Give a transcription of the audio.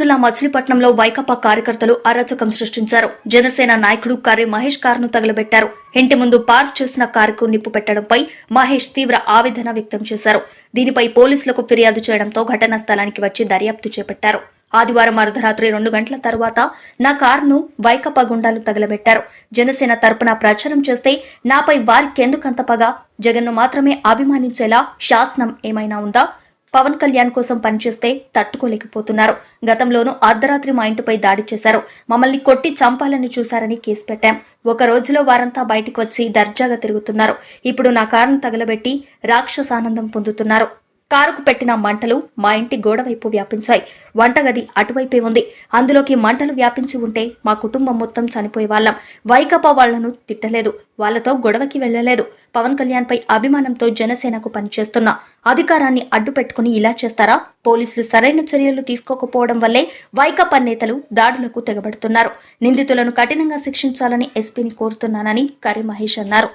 జిల్లా మచిలీపట్నంలో వైకాపా కార్యకర్తలు అరాచకం సృష్టించారు. జనసేన నాయకుడు కర్రి మహేష్ కారును తగలబెట్టారు. ఇంటి ముందు పార్క్ చేసిన కారుకు నిప్పు పెట్టడంపై మహేష్ తీవ్ర ఆవేదన వ్యక్తం చేశారు. దీనిపై పోలీసులకు ఫిర్యాదు చేయడంతో ఘటనా స్థలానికి వచ్చి దర్యాప్తు చేపట్టారు. ఆదివారం అర్ధరాత్రి రెండు గంటల తర్వాత నా కారును వైకపా గుండాలు తగలబెట్టారు. జనసేన తరపున ప్రచారం చేస్తే నాపై వారికెందుకంత పగ? జగన్ను మాత్రమే అభిమానించేలా శాసనం ఏమైనా ఉందా? పవన్ కళ్యాణ్ కోసం పనిచేస్తే తట్టుకోలేకపోతున్నారు. గతంలోనూ అర్ధరాత్రి మా ఇంటిపై దాడి చేశారు. మమ్మల్ని కొట్టి చంపాలని చూశారని కేసు పెట్టాం. ఒక రోజులో వారంతా బయటికి వచ్చి దర్జాగా తిరుగుతున్నారు. ఇప్పుడు నా కారును తగలబెట్టి రాక్షసానందం పొందుతున్నారు. కారుకు పెట్టిన మంటలు మా ఇంటి గోడవైపు వ్యాపించాయి. వంటగది అటువైపే ఉంది. అందులోకి మంటలు వ్యాపించి ఉంటే మా కుటుంబం మొత్తం చనిపోయే వాళ్ళం. వైకపా వాళ్ళను తిట్టలేదు. వాళ్ళతో గొడవకి వెళ్ళలేదు పవన్ కళ్యాణ్ పై అభిమానంతో జనసేనకు పనిచేస్తున్నా. అధికారాన్ని అడ్డు పెట్టుకుని ఇలా చేస్తారా? పోలీసులు సరైన చర్యలు తీసుకోకపోవడం వల్లే వైకపా నేతలు దాడులకు తెగబడుతున్నారు. నిందితులను కఠినంగా శిక్షించాలని ఎస్పీని కోరుతున్నానని కరి మహేష్ అన్నారు.